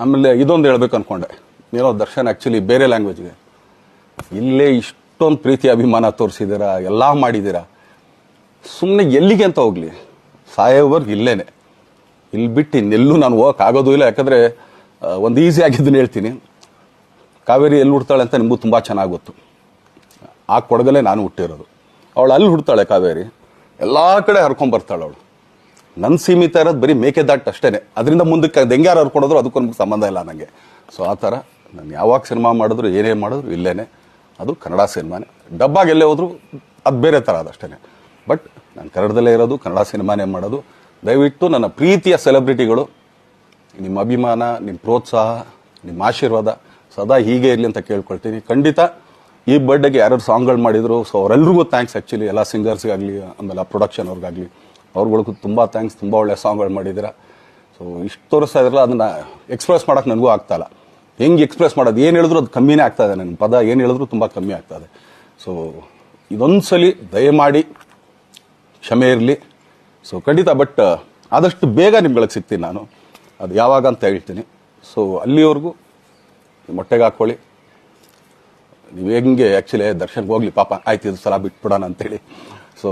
ಆಮೇಲೆ ಇದೊಂದು ಹೇಳ್ಬೇಕು ಅನ್ಕೊಂಡೆ. ಏನೋ ದರ್ಶನ್ ಆ್ಯಕ್ಚುಲಿ ಬೇರೆ ಲ್ಯಾಂಗ್ವೇಜ್ಗೆ ಇಲ್ಲೇ ಇಷ್ಟೊಂದು ಪ್ರೀತಿ ಅಭಿಮಾನ ತೋರಿಸಿದ್ದೀರಾ, ಎಲ್ಲ ಮಾಡಿದ್ದೀರಾ. ಸುಮ್ಮನೆ ಎಲ್ಲಿಗೆ ಅಂತ ಹೋಗ್ಲಿ. ಸಾಯೋವರ್ ಇಲ್ಲೇನೆ. ಇಲ್ಲಿ ಬಿಟ್ಟು ಇನ್ನೆಲ್ಲೂ ನಾನು ಹೋಗೋಕ್ಕಾಗೋದೂ ಆಗೋದು ಇಲ್ಲ. ಯಾಕಂದರೆ ಒಂದು ಈಸಿ ಆಗಿದ್ದನ್ನು ಹೇಳ್ತೀನಿ. ಕಾವೇರಿ ಎಲ್ಲಿ ಹುಡ್ತಾಳೆ ಅಂತ ನಿಮಗೂ ತುಂಬ ಚೆನ್ನಾಗಿ ಗೊತ್ತು. ಆ ಕೊಡಗಲ್ಲೇ ನಾನು ಹುಟ್ಟಿರೋದು. ಅವಳು ಅಲ್ಲಿ ಹುಡ್ತಾಳೆ ಕಾವೇರಿ. ಎಲ್ಲ ಕಡೆ ಹರ್ಕೊಂಬರ್ತಾಳೆ ಅವಳು. ನನ್ನ ಸೀಮಿತ ಇರೋದು ಬರೀ ಮೇಕೆದಾಟ್ ಅಷ್ಟೇನೆ. ಅದರಿಂದ ಮುಂದಕ್ಕೆ ಅದು ಹೆಂಗ್ಯಾರು ಅದಕ್ಕೊಂದು ಸಂಬಂಧ ಇಲ್ಲ ನನಗೆ ಸೊ ಆ ಥರ ನಾನು ಯಾವಾಗ ಸಿನಿಮಾ ಮಾಡಿದ್ರು, ಏನೇ ಮಾಡಿದ್ರು ಇಲ್ಲೇ ಅದು ಕನ್ನಡ ಸಿನಿಮಾನೇ. ಡಬ್ಬಾಗೆ ಎಲ್ಲೇ ಹೋದ್ರು ಅದು ಬೇರೆ ಥರ ಅದಷ್ಟೇ ಬಟ್ ನಾನು ಕನ್ನಡದಲ್ಲೇ ಇರೋದು, ಕನ್ನಡ ಸಿನಿಮಾನೇ ಮಾಡೋದು. ದಯವಿಟ್ಟು ನನ್ನ ಪ್ರೀತಿಯ ಸೆಲೆಬ್ರಿಟಿಗಳು, ನಿಮ್ಮ ಅಭಿಮಾನ, ನಿಮ್ಮ ಪ್ರೋತ್ಸಾಹ, ನಿಮ್ಮ ಆಶೀರ್ವಾದ ಸದಾ ಹೀಗೆ ಇರಲಿ ಅಂತ ಕೇಳ್ಕೊಳ್ತೀನಿ. ಖಂಡಿತ ಈ ಬರ್ಡೇಗೆ ಯಾರ್ಯಾರು ಸಾಂಗ್ಗಳು ಮಾಡಿದ್ರು ಸೊ ಅವರೆಲ್ರಿಗೂ ಥ್ಯಾಂಕ್ಸ್ ಆ್ಯಕ್ಚುಲಿ ಎಲ್ಲ ಸಿಂಗರ್ಸ್ಗಾಗಲಿ ಆಮೇಲೆ ಪ್ರೊಡಕ್ಷನ್ ಅವ್ರಿಗಾಗಲಿ. ಅವ್ರುಗಳಿಗೂ ತುಂಬ ಥ್ಯಾಂಕ್ಸ್ ತುಂಬ ಒಳ್ಳೆ ಸಾಂಗ್ಗಳು ಮಾಡಿದ್ದೀರಾ ಸೊ ಇಷ್ಟು ತೋರಿಸ್ತಾ ಇದ್ರಲ್ಲ, ಅದನ್ನು ಎಕ್ಸ್ಪ್ರೆಸ್ ಮಾಡೋಕೆ ನನಗೂ ಆಗ್ತಾಯಿಲ್ಲ ಹೆಂಗೆ ಎಕ್ಸ್ಪ್ರೆಸ್ ಮಾಡೋದು, ಏನು ಹೇಳಿದ್ರು ಅದು ಕಮ್ಮಿನೇ ಆಗ್ತಾ ಇದೆ ನನ್ನ ಪದ ಏನು ಹೇಳಿದ್ರು ತುಂಬ ಕಮ್ಮಿ ಆಗ್ತಾ ಇದೆ. ಸೊ ಇದೊಂದ್ಸಲಿ ದಯಮಾಡಿ ಕ್ಷಮೆ ಇರಲಿ. ಸೊ ಖಂಡಿತ ಬಟ್ ಆದಷ್ಟು ಬೇಗ ನಿಮ್ಗಳಿಗೆ ಸಿಗ್ತೀನಿ ನಾನು. ಅದು ಯಾವಾಗ ಅಂತ ಹೇಳ್ತೀನಿ. ಸೊ ಅಲ್ಲಿವರೆಗೂ ಮೊಟ್ಟೆಗೆ ಹಾಕ್ಕೊಳ್ಳಿ ನೀವು ಹೆಂಗೆ ಆ್ಯಕ್ಚುಲಿ ದರ್ಶನಕ್ಕೆ ಹೋಗ್ಲಿ, ಪಾಪ, ಆಯ್ತು, ಇದು ಸಲ ಬಿಟ್ಬಿಡೋಣ ಅಂತೇಳಿ. ಸೊ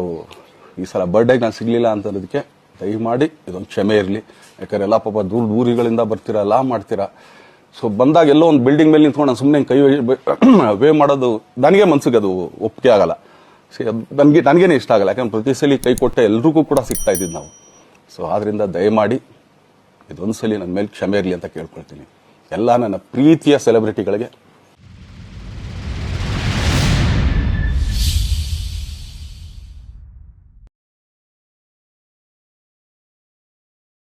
ಈ ಸಲ ಬರ್ಡೇಗೆ ನಾನು ಸಿಗಲಿಲ್ಲ ದಯ ದಯಮಾಡಿ ಇದೊಂದು ಕ್ಷಮೆ ಇರಲಿ. ಯಾಕಂದ್ರೆ ಎಲ್ಲ ಪಾಪ ದೂರ ದೂರಿಗಳಿಂದ ಬರ್ತೀರಾ, ಎಲ್ಲ ಮಾಡ್ತೀರಾ. ಸೊ ಬಂದಾಗ ಎಲ್ಲೋ ಒಂದು ಬಿಲ್ಡಿಂಗ್ ಮೇಲೆ ನಿಂತ್ಕೊಂಡು ನಾನು ಸುಮ್ಮನೆ ಕೈ ವೇ ಮಾಡೋದು ನನಗೆ ಮನ್ಸಿಗೆ ಅದು ಒಪ್ಪಿಗೆ ಆಗಲ್ಲ. ಸೊ ನನಗೆ ನನಗೇನೆ ಇಷ್ಟ ಆಗಲ್ಲ. ಯಾಕಂದ್ರೆ ಪ್ರತಿ ಸಲ ಕೈ ಕೊಟ್ಟೆ ಎಲ್ರಿಗೂ ಕೂಡ ಸಿಗ್ತಾ ಇದ್ದೀವಿ ನಾವು. ಸೊ ಆದ್ರಿಂದ ದಯಮಾಡಿ ಇದೊಂದು ಸಲ ನನ್ನ ಮೇಲೆ ಕ್ಷಮೆ ಇರಲಿ ಅಂತ ಕೇಳ್ಕೊಳ್ತೀನಿ. ಎಲ್ಲ ನನ್ನ ಪ್ರೀತಿಯ ಸೆಲೆಬ್ರಿಟಿಗಳಿಗೆ